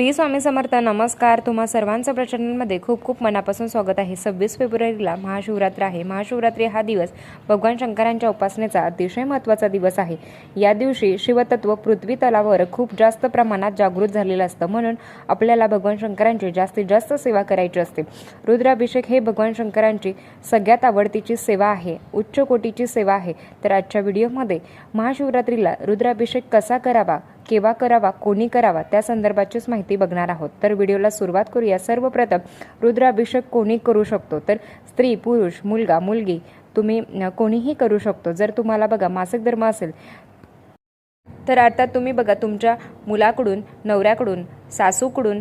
श्री स्वामी समर्थ नमस्कार. तुम्हा सर्वांचं प्रचंडमध्ये खूप खूप मनापासून स्वागत आहे. सव्वीस फेब्रुवारीला महाशिवरात्र आहे. महाशिवरात्री हा दिवस भगवान शंकरांच्या उपासनेचा अतिशय महत्त्वाचा दिवस आहे. या दिवशी शिवतत्व पृथ्वी तलावर खूप जास्त प्रमाणात जागृत झालेलं असतं. म्हणून आपल्याला भगवान शंकरांची जास्तीत जास्त सेवा करायची असते. रुद्राभिषेक हे भगवान शंकरांची सगळ्यात आवडतीची सेवा आहे. उच्च कोटीची सेवा आहे. तर आजच्या व्हिडिओमध्ये महाशिवरात्रीला रुद्राभिषेक कसा करावा केव्हा करावा कोणी करावा त्या संदर्भाचीच माहिती बघणार आहोत. तर व्हिडिओला सुरुवात करूया. सर्वप्रथम रुद्राभिषेक कोणी करू शकतो? तर स्त्री पुरुष मुलगा मुलगी तुम्ही कोणीही करू शकतो. जर तुम्हाला बघा मासिक धर्म असेल तर आता तुम्ही बघा तुमच्या मुलाकडून नवऱ्याकडून सासूकडून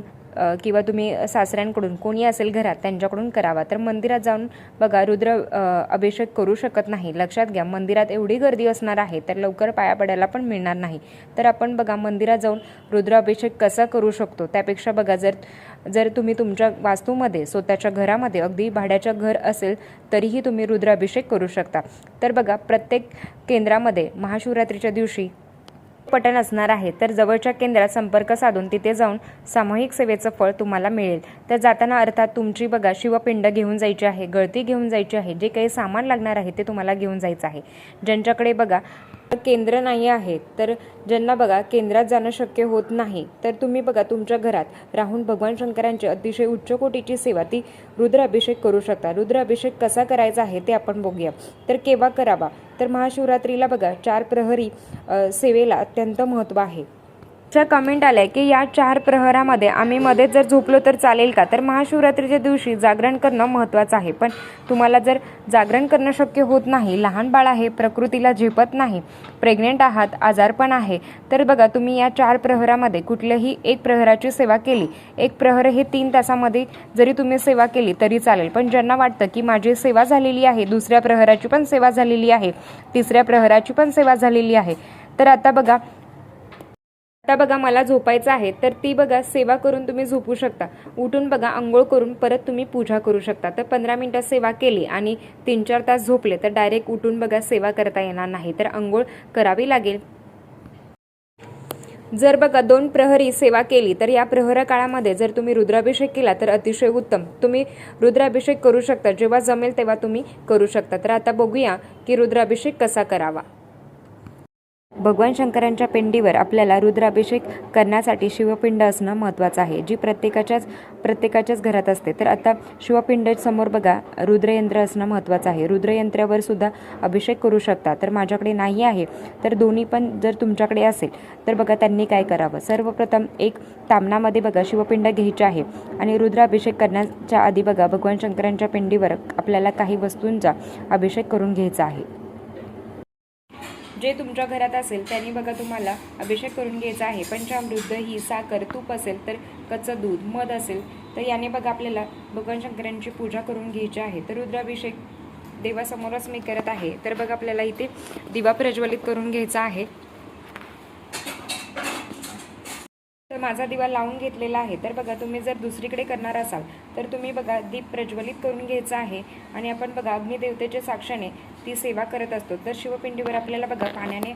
किंवा तुम्ही सासऱ्यांकडून कोणी असेल घरात त्यांच्याकडून करावा. तर मंदिरात जाऊन बघा रुद्र अभिषेक करू शकत नाही. लक्षात घ्या मंदिरात एवढी गर्दी असणार आहे तर लवकर पाया पडायला पण मिळणार नाही. तर आपण बघा मंदिरात जाऊन रुद्राभिषेक कसा करू शकतो? त्यापेक्षा बघा जर जर तुम्ही तुमच्या वास्तूमध्ये स्वतःच्या घरामध्ये अगदी भाड्याचं घर असेल तरीही तुम्ही रुद्राभिषेक करू शकता. तर बघा प्रत्येक केंद्रामध्ये महाशिवरात्रीच्या दिवशी पटन असणार आहे. तर जवळच्या केंद्रात संपर्क साधून तिथे जाऊन सामूहिक सेवेचं फळ तुम्हाला मिळेल. तर जाताना अर्थात तुमची बघा शिवपिंड घेऊन जायची आहे गळती घेऊन जायची आहे जे काही सामान लागणार आहे ते तुम्हाला घेऊन जायचं आहे. ज्यांच्याकडे बघा केंद्र नाही आहे तर ज्यांना बघा केंद्रात जाणं शक्य होत नाही तर तुम्ही बघा तुमच्या घरात राहून भगवान शंकरांची अतिशय उच्च कोटीची सेवा ती रुद्राभिषेक करू शकता. रुद्राभिषेक कसा करायचा आहे ते आपण बघूया. तर केव्हा करावा. तर महाशिवरात्रीला बघा चार प्रहरी सेवेला अत्यंत महत्त्व आहे. च्या कमेंट आल्या की या चार प्रहरामध्ये आम्ही मध्ये जर झोपलो तर चालेल का? तर महाशिवरात्रीच्या दिवशी जागरण करणं महत्त्वाचं आहे. पण तुम्हाला जर जागरण करणं शक्य होत नाही लहान बाळ आहे प्रकृतीला झेपत नाही प्रेग्नेंट आहात आजारपण आहे तर बघा तुम्ही या चार प्रहरामध्ये कुठल्याही एक प्रहराची सेवा केली. एक प्रहर हे तीन तासामध्ये जरी तुम्ही सेवा केली तरी चालेल. पण ज्यांना वाटतं की माझी सेवा झालेली आहे दुसऱ्या प्रहराची पण सेवा झालेली आहे तिसऱ्या प्रहराची पण सेवा झालेली आहे तर आता बघा आता बघा मला झोपायचं आहे तर ती बघा सेवा करून तुम्ही झोपू शकता. उठून बघा आंघोळ करून परत तुम्ही पूजा करू शकता. तर पंधरा मिनटं सेवा केली आणि तीन चार तास झोपले तर डायरेक्ट उठून बघा सेवा करता येणार नाही तर आंघोळ करावी लागेल. जर बघा दोन प्रहरी सेवा केली तर या प्रहर काळामध्ये जर तुम्ही रुद्राभिषेक केला तर अतिशय उत्तम. तुम्ही रुद्राभिषेक करू शकता जेव्हा जमेल तेव्हा तुम्ही करू शकता. तर आता बघूया की रुद्राभिषेक कसा करावा. भगवान शंकरांच्या पिंडीवर आपल्याला रुद्राभिषेक करण्यासाठी शिवपिंड असणं महत्त्वाचं आहे. जी प्रत्येकाच्याच प्रत्येकाच्याच घरात असते. तर आता शिवपिंड समोर बघा रुद्रयंत्र असणं महत्त्वाचं आहे. रुद्रयंत्रावर सुद्धा अभिषेक करू शकता. तर माझ्याकडे नाही आहे. तर दोन्ही पण जर तुमच्याकडे असेल तर बघा त्यांनी काय करावं. सर्वप्रथम एक तामणामध्ये बघा शिवपिंड घ्यायची आहे आणि रुद्राभिषेक करण्याच्या आधी बघा भगवान शंकरांच्या पिंडीवर आपल्याला काही वस्तूंचा अभिषेक करून घ्यायचा आहे. जे तुमच्या घरात असेल त्यांनी बघा तुम्हाला अभिषेक करून घ्यायचा आहे. पंचामृत ही साखर तूप असेल तर कच्चं दूध मध असेल तर याने बघा आपल्याला भगवान शंकरांची पूजा करून घ्यायची आहे. तर रुद्राभिषेक देवासमोरच मी करत आहे. तर बघा आपल्याला इथे दिवा प्रज्वलित करून घ्यायचा आहे तर माझा दिवा लावून घेतलेला आहे. तर बघा तुम्ही जर दुसरीकडे करणार असाल तर तुम्ही बघा दीप प्रज्वलित करून घ्यायचा आहे. आणि आपण बघा अग्निदेवतेच्या साक्षाने ती सेवा करत असतो. तर शिवपिंडीवर आपल्याला बघा पाण्याने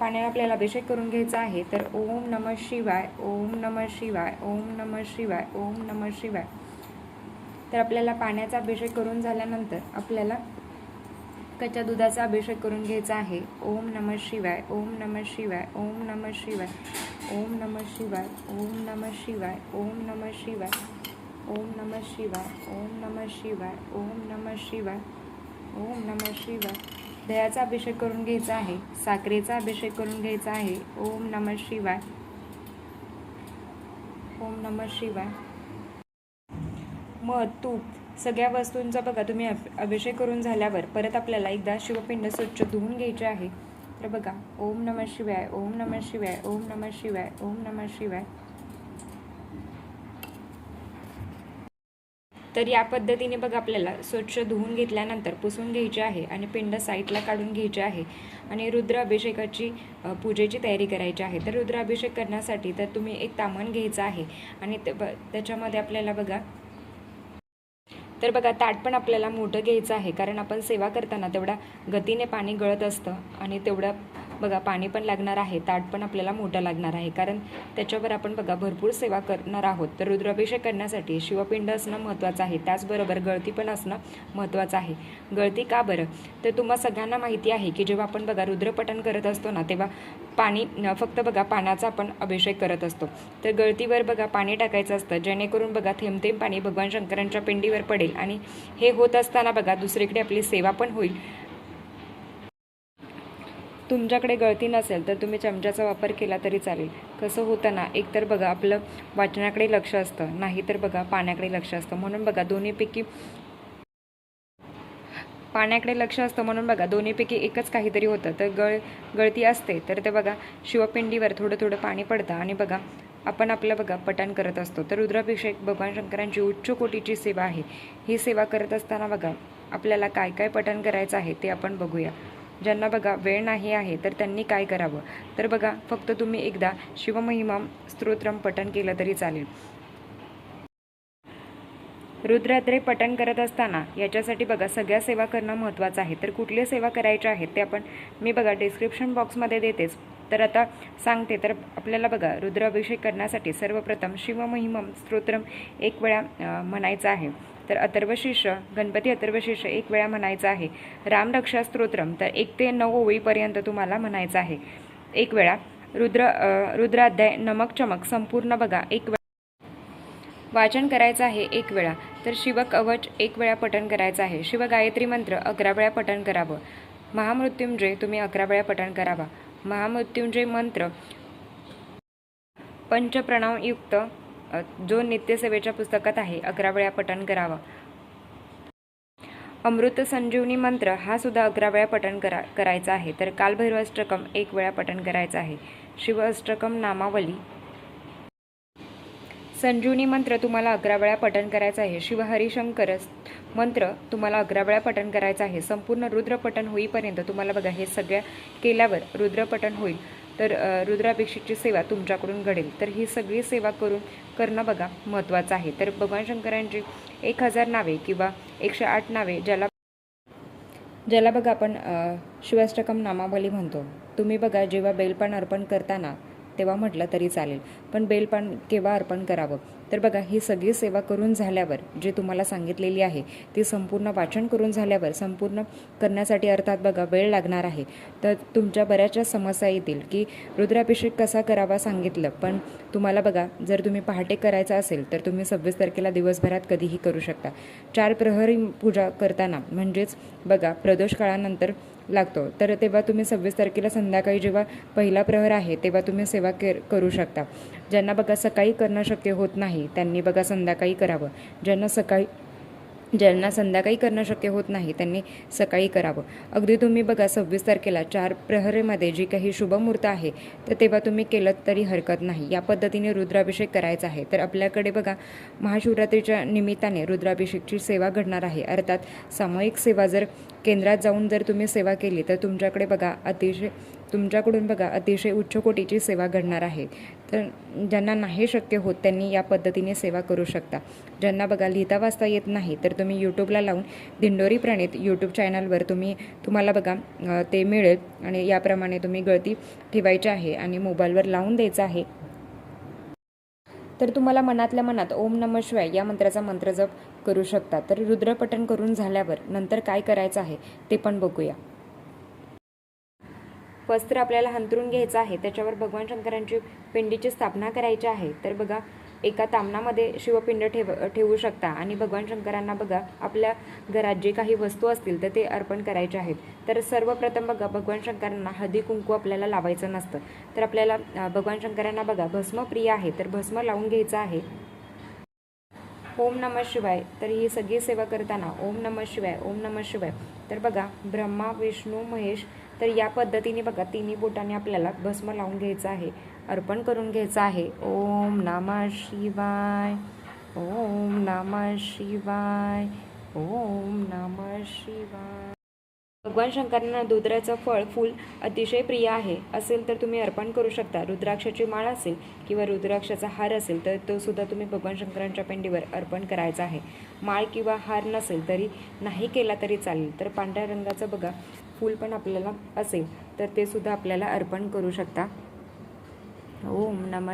पाण्याने आपल्याला अभिषेक करून घ्यायचा आहे. तर ओम नम शिवाय ओम नम शिवाय ओम नम शिवाय ओम नम शिवाय. तर आपल्याला पाण्याचा अभिषेक करून झाल्यानंतर आपल्याला कच्च्या दुधाचा अभिषेक करून घ्यायचा आहे ओम नम शिवाय ओम नम शिवाय ओम नम शिवाय ओम नम शिवाय ओम नम शिवाय ओम नम शिवाय ओम नम शिवाय ओम नम शिवाय ओम नम शिवाय ओम नम शिवाय दह्याचा अभिषेक करून घ्यायचा आहे साखरेचा अभिषेक करून घ्यायचा आहे ओम नम शिवाय ओम नम शिवाय मध तूप सगळ्या वस्तूंचा बघा तुम्ही अभिषेक करून झाल्यावर परत आपल्याला एकदा शिवपिंड स्वच्छ धुवून घ्यायचे आहे. तर बघा ओम नम शिवाय ओम नम शिवाय ओम नम शिवाय ओम नम शिवाय. तर या पद्धतीने बघा आपल्याला स्वच्छ धुवून घेतल्यानंतर पुसून घ्यायचे आहे आणि पिंड साईडला काढून घ्यायचे आहे. आणि रुद्र अभिषेकाची पूजेची तयारी करायची आहे. तर रुद्राभिषेक करण्यासाठी तर तुम्ही एक तामण घ्यायचं आहे. आणि ते ब त्याच्यामध्ये आपल्याला बघा तर बघा ताट पण आपल्याला मोठं घ्यायचं आहे कारण आपण सेवा करताना तेवढ्या गतीने पाणी गळत असतं आणि तेवढ्या बघा पाणी पण लागणार आहे ताट पण आपल्याला मोठं लागणार आहे. कारण त्याच्यावर आपण बघा भरपूर सेवा करणार आहोत. तर रुद्राभिषेक करण्यासाठी शिवपिंड असणं महत्त्वाचं आहे. त्याचबरोबर गळती पण असणं महत्त्वाचं आहे. गळती का बरं? तर तुम्हा सगळ्यांना माहिती आहे की जेव्हा आपण बघा रुद्रपठण करत असतो ना तेव्हा पाणी फक्त बघा पाण्याचा आपण अभिषेक करत असतो. तर गळतीवर बघा पाणी टाकायचं असतं. जेणेकरून बघा थेंबथेंब पाणी भगवान शंकरांच्या पिंडीवर पडेल. आणि हे होत असताना बघा दुसरीकडे आपली सेवा पण होईल. तुमच्याकडे गळती नसेल तर तुम्ही चमच्याचा वापर केला तरी चालेल. कसं होतं ना एकतर बघा आपलं वाचनाकडे लक्ष असतं नाही तर बघा पाण्याकडे लक्ष असतं. म्हणून बघा दोन्हीपैकी पाण्याकडे लक्ष असतं म्हणून बघा दोन्हीपैकी एकच काहीतरी होतं. तर गळ गळती असते तर ते बघा शिवपिंडीवर थोडं थोडं पाणी पडतं आणि बघा आपण आपलं बघा पठण करत असतो. तर रुद्राभिषेक भगवान शंकरांची उच्च कोटीची सेवा आहे. ही सेवा करत असताना बघा आपल्याला काय काय पठण करायचं आहे ते आपण बघूया. ज्यांना बघा वेळ नाही आहे तर त्यांनी काय करावं? तर बघा फक्त तुम्ही एकदा शिवमहिमा स्तोत्रम पठण केलं तरी चालेल. रुद्राद्रे पठण करत असताना याच्यासाठी बघा सगळ्या सेवा करणं महत्त्वाचं आहे. तर कुठल्या सेवा करायच्या आहेत ते आपण मी बघा डिस्क्रिप्शन बॉक्समध्ये देतेच. तर आता सांगते तर आपल्याला बघा रुद्राभिषेक करण्यासाठी सर्वप्रथम शिवमहिमम स्तोत्रम एक वेळा म्हणायचं आहे. तर अथर्वशीर्ष गणपती अथर्वशीर्ष एक वेळा म्हणायचं आहे. रामरक्षा स्तोत्रम तर एक ते नऊ ओळीपर्यंत तुम्हाला म्हणायचं आहे. एक वेळा रुद्र रुद्राध्याय नमक चमक संपूर्ण बघा एक वेळा वाचन करायचं आहे एक वेळा तर शिव कवच एक वेळा पठण करायचं आहे. शिव गायत्री मंत्र अकरा वेळा पठण करावं. महामृत्युंजय तुम्ही अकरा वेळा पठण करावा. महामृत्युंजय मंत्र पंचप्रणवयुक्त जो नित्यसेवेच्या पुस्तकात आहे अकरा वेळा पठण करावा. अमृत संजीवनी मंत्र हा सुद्धा अकरा वेळा पठण करा करायचा आहे. तर कालभैरव अष्टकम एक वेळा पठण करायचं आहे. शिव अष्टकम नामावली संजीवनी मंत्र तुम्हाला अकरा वेळा पठण करायचं आहे. शिवहरिशंकर मंत्र तुम्हाला अकरा वेळा पठण करायचं आहे. संपूर्ण रुद्रपठण होईपर्यंत तुम्हाला बघा हे सगळ्या केल्यावर रुद्रपठण होईल. तर अ, रुद्राभिषेकची सेवा तुमच्याकडून घडेल. तर ही सगळी सेवा करून करणं बघा महत्त्वाचं आहे. तर भगवान शंकरांची एक हजार नावे किंवा एकशे आठ नावे ज्याला ज्याला बघा आपण शिवाष्टकम नामावली म्हणतो. तुम्ही बघा जेव्हा बेलपण अर्पण करताना तेव्हा म्हटलं तरी चालेल. पण बेलपान केव्हा अर्पण करावं? तर बघा ही सगळी सेवा करून झाल्यावर जे तुम्हाला सांगितलेली आहे ती संपूर्ण वाचन करून झाल्यावर संपूर्ण करण्यासाठी अर्थात बघा वेळ लागणार आहे. तर तुमच्या बऱ्याचशा समस्या येतील की रुद्राभिषेक कसा करावा सांगितलं. पण तुम्हाला बघा जर तुम्ही पहाटे करायचं असेल तर तुम्ही सव्वीस तारखेला दिवसभरात कधीही करू शकता. चार प्रहरी पूजा करताना म्हणजेच बघा प्रदोष काळानंतर लागतो. तर तेव्हा तुम्ही सव्वीस तारखेला संध्याकाळी जेव्हा पहिला प्रहर आहे तेव्हा तुम्ही सेवा के करू शकता. ज्यांना बघा सकाळी करणं शक्य होत नाही त्यांनी बघा संध्याकाळी करावं. ज्यांना सकाळी ज्यांना संध्याकाळी करणं शक्य होत नाही त्यांनी सकाळी करावं. अगदी तुम्ही बघा सव्वीस तारखेला चार प्रहरेमध्ये जी काही शुभमुहूर्त आहे तर तेव्हा तुम्ही केलं तरी हरकत नाही. या पद्धतीने रुद्राभिषेक करायचा आहे. तर आपल्याकडे बघा महाशिवरात्रीच्या निमित्ताने रुद्राभिषेकची सेवा घडणार आहे. अर्थात सामूहिक सेवा जर केंद्रात जाऊन जर तुम्ही सेवा केली तर तुमच्याकडे बघा अतिशय तुमच्याकडून बघा अतिशय उच्च कोटीची सेवा घडणार आहे. तर ज्यांना नाही शक्य होत त्यांनी या पद्धतीने सेवा करू शकता. ज्यांना बघा लिहिता वाचता येत नाही तर तुम्ही यूट्यूबला लावून दिंडोरी प्रणित यूट्यूब चॅनलवर तुम्ही तुम्हाला बघा ते मिळेल. आणि याप्रमाणे तुम्ही गळती ठेवायची आहे आणि मोबाईलवर लावून द्यायचं आहे. तर तुम्हाला मनातल्या मनात ओम नम शिवाय या मंत्राचा मंत्र जप करू शकता. तर रुद्रपठण करून झाल्यावर नंतर काय करायचं आहे ते पण बघूया. वस्त्र आपल्याला हंतरून घ्यायचं आहे. त्याच्यावर भगवान शंकरांची पिंडीची स्थापना करायची आहे. तर बघा एका तामणामध्ये शिवपिंड ठेव ठेवू शकता. आणि भगवान शंकरांना बघा आपल्या घरात जे काही वस्तू असतील तर ते अर्पण करायचे आहेत. तर सर्वप्रथम बघा भगवान शंकरांना हळदी कुंकू आपल्याला लावायचं नसतं. तर आपल्याला भगवान शंकरांना बघा भस्म प्रिय आहे तर भस्म लावून घ्यायचं आहे. ओम नम शिवाय. तर ही सगळी सेवा करताना ओम नम शिवाय ओम नम शिवाय. तर बघा ब्रह्मा विष्णू महेश तर या पद्धतीने बघा तिन्ही बोटाने आपल्याला भस्म लावून घ्यायचं आहे. अर्पण करून घ्यायचं आहे. ओम नामा शिवाय. ओम नामा शिवाय. ओम नामा शिवाय. भगवान शंकरांना रुद्राचं फळ फूल अतिशय प्रिय आहे. असेल तर तुम्ही अर्पण करू शकता. रुद्राक्षाची माळ असेल किंवा रुद्राक्षाचा हार असेल तर तो सुद्धा तुम्ही भगवान शंकरांच्या पेंडीवर अर्पण करायचा आहे. माळ किंवा हार नसेल तरी नाही केला तरी चालेल. तर पांढऱ्या रंगाचं बघा फूल पण आपल्याला असेल तर ते सुद्धा आपल्याला अर्पण करू शकता. ओम नम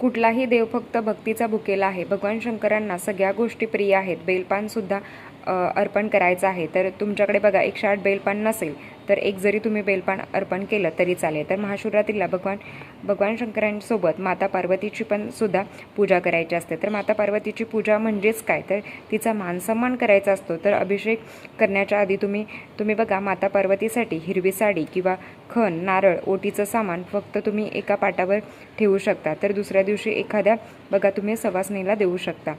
कुठलाही देव फक्त भक्तीचा भुकेला आहे. भगवान शंकरांना सगळ्या गोष्टी प्रिय आहेत. बेलपानसुद्धा सुद्धा अर्पण करायचं आहे. तर तुमच्याकडे बघा एकशे आठ बेलपान नसेल तर एक जरी तुम्ही बेलपान अर्पण केलं तरी चालेल. तर महाशिवरात्रीला भगवान भगवान शंकरांसोबत माता पार्वतीची पण सुद्धा पूजा करायची असते. तर माता पार्वतीची पूजा म्हणजेच काय? तर तिचा मानसन्मान करायचा असतो. तर अभिषेक करण्याच्या आधी तुम्ही तुम्ही बघा माता पार्वतीसाठी हिरवी साडी किंवा खण नारळ ओटीचं सामान फक्त तुम्ही एका पाटावर ठेवू शकता. तर दुसऱ्या दिवशी एखाद्या बघा तुम्ही सवासणीला देऊ शकता.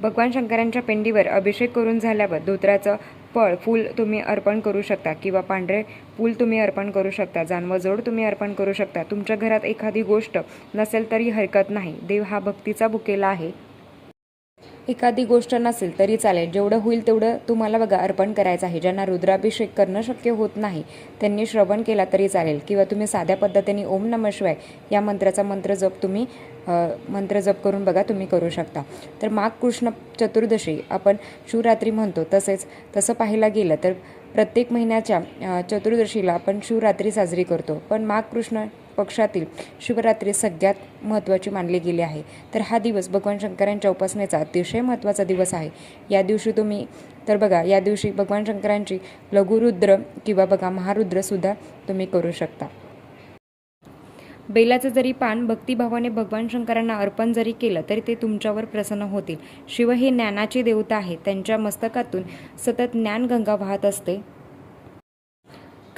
भगवान शंकरांच्या पिंडीवर अभिषेक करून झाल्यावर धोत्राचं फळ फूल तुम्ही अर्पण करू शकता किंवा पांढरे फूल तुम्ही अर्पण करू शकता जानवजोड तुम्ही अर्पण करू शकता. तुमच्या घरात एखादी गोष्ट नसेल तरी हरकत नाही. देव हा भक्तीचा बुकेला आहे. एखादी गोष्ट नसेल तरी चालेल. जेवढं होईल तेवढं तुम्हाला बघा अर्पण करायचं आहे. ज्यांना रुद्राभिषेक करणं शक्य होत नाही त्यांनी श्रवण केला तरी चालेल. किंवा तुम्ही साध्या पद्धतीने ओम नम शिवाय या मंत्राचा मंत्र जप तुम्ही मंत्र जप करून बघा तुम्ही करू शकता. तर माघ कृष्ण चतुर्दशी आपण शिवरात्री म्हणतो. तसेच तसं पाहायला गेलं तर प्रत्येक महिन्याच्या चतुर्दशीला आपण शिवरात्री साजरी करतो. पण माघ कृष्ण पक्षातील शिवरात्री सगळ्यात महत्त्वाची मानली गेली आहे. तर हा दिवस भगवान शंकरांच्या उपासनेचा अतिशय महत्त्वाचा दिवस आहे. या दिवशी तुम्ही तर बघा या दिवशी भगवान शंकरांची लघुरुद्र किंवा बघा महारुद्रसुद्धा तुम्ही करू शकता. बेलाचं जरी पान भक्तिभावाने भगवान शंकरांना अर्पण जरी केलं तरी ते तुमच्यावर प्रसन्न होतील. शिव हे ज्ञानाची देवता आहे त्यांच्या मस्तकातून सतत ज्ञानगंगा वाहत असते.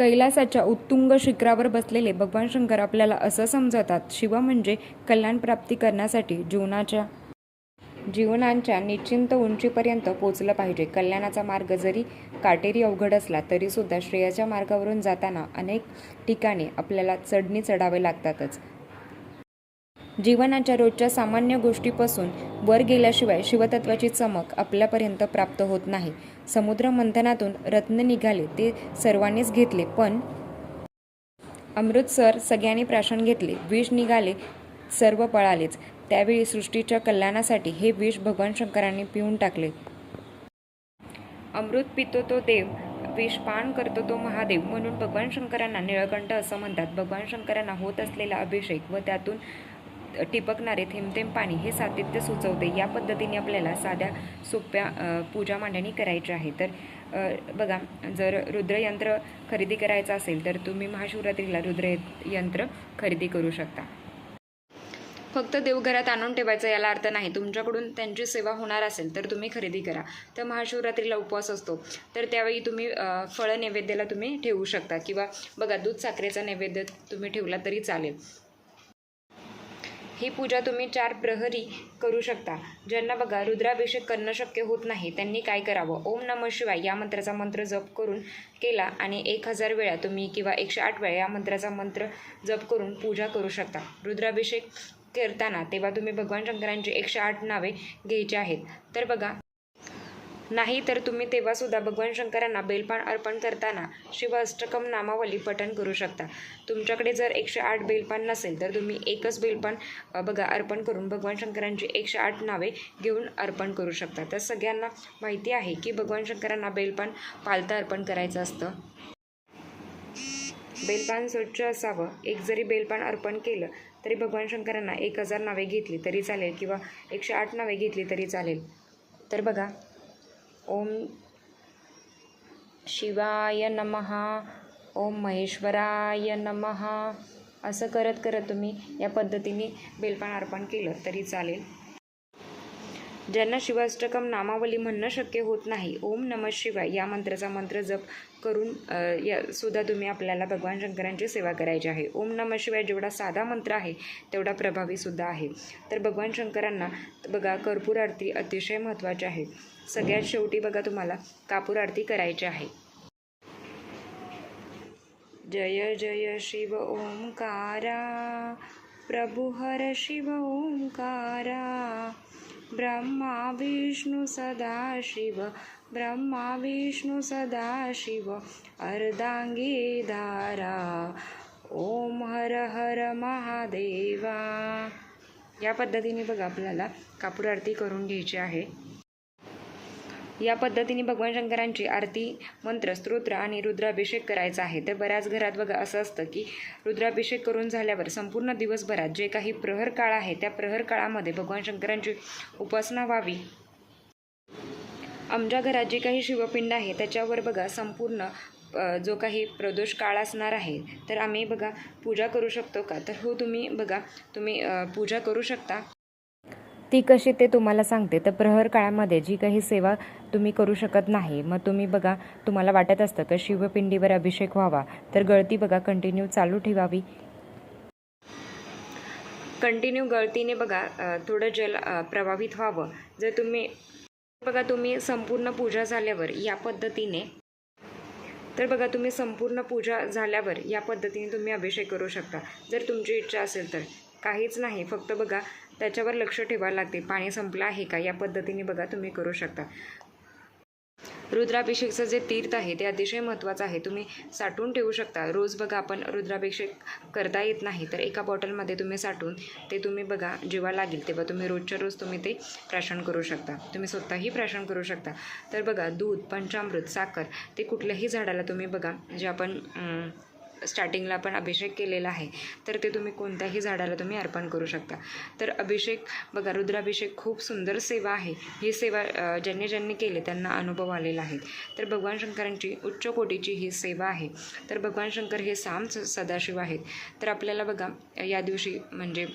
कैलासाच्या उत्तुंग शिखरावर बसलेले भगवान शंकर आपल्याला असं समजवतात शिव म्हणजे कल्याण प्राप्ती करण्यासाठी जीवनाच्या जीवनांच्या निश्चिंत उंचीपर्यंत पोचलं पाहिजे. कल्याणाचा मार्ग जरी काटेरी अवघड असला तरीसुद्धा श्रेयाच्या मार्गावरून जाताना अनेक ठिकाणी आपल्याला चढणी चढावे लागतातच. जीवनाच्या रोजच्या सामान्य गोष्टीपासून वर गेल्याशिवाय शिवतत्वाची चमक आपल्यापर्यंत प्राप्त होत नाही. समुद्र मंथनातून रत्न निघाले ते सर्वांनीच घेतले पण अमृतसर सगळ्यांनी प्राशन घेतले विष निघाले सर्व पळालेच. त्यावेळी सृष्टीच्या कल्याणासाठी हे विष भगवान शंकरांनी पिऊन टाकले. अमृत पितो तो देव विष पान करतो तो महादेव म्हणून भगवान शंकरांना निळकंठ असं म्हणतात. भगवान शंकरांना होत असलेला अभिषेक व त्यातून टिपकणारे थेंबथेंब पाणी हे सातत्य सुचवते. या पद्धतीने आपल्याला साध्या सोप्या पूजा मांडणी करायची आहे. तर बघा जर रुद्रयंत्र खरेदी करायचं असेल तर तुम्ही महाशिवरात्रीला रुद्र यंत्र खरेदी करू शकता. फक्त देवघरात आणून ठेवायचं याला अर्थ नाही. तुमच्याकडून त्यांची सेवा होणार असेल तर तुम्ही खरेदी करा. तर महाशिवरात्रीला उपवास असतो. तर त्यावेळी तुम्ही फळं नैवेद्याला तुम्ही ठेवू शकता. किंवा बघा दूध साखरेचा नैवेद्य तुम्ही ठेवला तरी चालेल. ही पूजा तुम्ही चार प्रहरी करू शकता. ज्यांना बघा रुद्राभिषेक करणं शक्य होत नाही त्यांनी काय करावं? ओम नम शिवाय या मंत्राचा मंत्र जप करून केला आणि एक हजार वेळा तुम्ही किंवा एकशे आठ वेळा या मंत्राचा मंत्र जप करून पूजा करू शकता. रुद्राभिषेक करताना तेव्हा तुम्ही भगवान शंकरांची एकशे आठ नावे घ्यायची आहेत. तर बघा नाही तर तुम्ही तेव्हासुद्धा भगवान शंकरांना बेलपान अर्पण करताना शिव अष्टकम नामावली पठण करू शकता. तुमच्याकडे जर एकशे आठ बेलपान नसेल तर तुम्ही एकच बेलपान बघा अर्पण करून भगवान शंकरांची एकशे आठ नावे घेऊन अर्पण करू शकता. तर सगळ्यांना माहिती आहे की भगवान शंकरांना बेलपान पालतं अर्पण करायचं असतं. बेलपान स्वच्छ असावं. एक जरी बेलपान अर्पण केलं तरी भगवान शंकरांना एक हजार नावे घेतली तरी चालेल किंवा एकशे आठ नावे घेतली तरी चालेल. तर बघा ओम शिवाय नमः ओम महेश्वराय नमः. असं करत करत तुम्ही या पद्धतीने बेलपान अर्पण केलं तरी चालेल. ज्यांना शिवाष्टकम नामावली म्हणणं शक्य होत नाही ओम नम शिवाय या मंत्राचा मंत्र जप करून या सुद्धा तुम्ही आपल्याला भगवान शंकरांची सेवा करायची आहे. ओम नम शिवाय जेवढा साधा मंत्र आहे तेवढा प्रभावी सुद्धा आहे. तर भगवान शंकरांना बघा कर्पूर आरती अतिशय महत्त्वाची आहे. सगळ्यात शेवटी बघा तुम्हाला कापूर आरती करायची आहे. जय जय शिव ओंकारा प्रभु हर शिव ओंकारा. ब्रह्मा विष्णू सदा शिव ब्रह्मा विष्णू सदा शिव अर्धांगी धारा ओम हर हर महादेवा. या पद्धतीने बघा आपल्याला कापूर आरती करून घ्यायची आहे. या पद्धतीने भगवान शंकरांची आरती मंत्र स्तोत्र आणि रुद्राभिषेक करायचा आहे. तर बऱ्याच घरात बघा असं असतं की रुद्राभिषेक करून झाल्यावर संपूर्ण दिवसभरात जे काही प्रहर काळ आहे त्या प्रहर काळामध्ये भगवान शंकरांची उपासना व्हावी. आमच्या घरात जी काही शिवपिंड आहे त्याच्यावर बघा संपूर्ण जो काही प्रदोष काळ असणार आहे तर आम्ही बघा पूजा करू शकतो का? तर हो तुम्ही बघा तुम्ही पूजा करू शकता. ती कशी ते तुम्हाला सांगते. तर प्रहर काळामध्ये जी काही सेवा तुम्ही करू शकत नाही मग तुम्ही बघा तुम्हाला वाटत असतं का शिवपिंडीवर अभिषेक व्हावा? तर गळती बघा कंटिन्यू चालू ठेवावी. कंटिन्यू गळतीने बघा थोडं जल प्रभावित व्हावं. जर तुम्ही बघा तुम्ही संपूर्ण पूजा झाल्यावर या पद्धतीने तर बघा तुम्ही संपूर्ण पूजा झाल्यावर या पद्धतीने तुम्ही अभिषेक करू शकता. जर तुमची इच्छा असेल तर. काहीच नाही फक्त बघा त्याच्यावर लक्ष ठेवायला लागते. पाणी संपलं आहे का? या पद्धतीने बघा तुम्ही करू शकता. रुद्राभिषेकचं जे तीर्थ आहे ते अतिशय महत्त्वाचं आहे. तुम्ही साठवून ठेवू शकता. रोज बघा आपण रुद्राभिषेक करता येत नाही तर एका बॉटलमध्ये तुम्ही साठवून ते तुम्ही बघा जेव्हा लागेल तेव्हा तुम्ही रोजच्या रोज तुम्ही ते प्राशन करू शकता. तुम्ही स्वतःही प्राशन करू शकता. तर बघा दूध पंचामृत साखर ते कुठल्याही झाडाला तुम्ही बघा जे आपण स्टार्टिंगला आपण अभिषेक केलेला आहे. तर ते तुम्ही कोणत्याही झाडाला तुम्ही अर्पण करू शकता. तर अभिषेक बघा रुद्राभिषेक खूप सुंदर सेवा आहे. ही सेवा ज्यांनी ज्यांनी केली त्यांना अनुभव आलेला आहे. तर भगवान शंकरांची उच्च कोटीची ही सेवा आहे. तर भगवान शंकर हे साम स- सदाशिव आहेत. तर आपल्याला बघा या दिवशी म्हणजे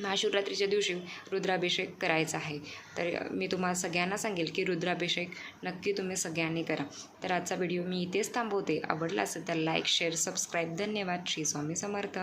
महाशिवरात्रीच्या दिवशी रुद्राभिषेक करायचा आहे. तर मी तुम्हाला सगळ्यांना सांगेल की रुद्राभिषेक नक्की तुम्ही सगळ्यांनी करा. तर आजचा व्हिडिओ मी इथेच थांबवते. आवडला असेल तर लाईक शेअर सबस्क्राईब. धन्यवाद. श्री स्वामी समर्थ.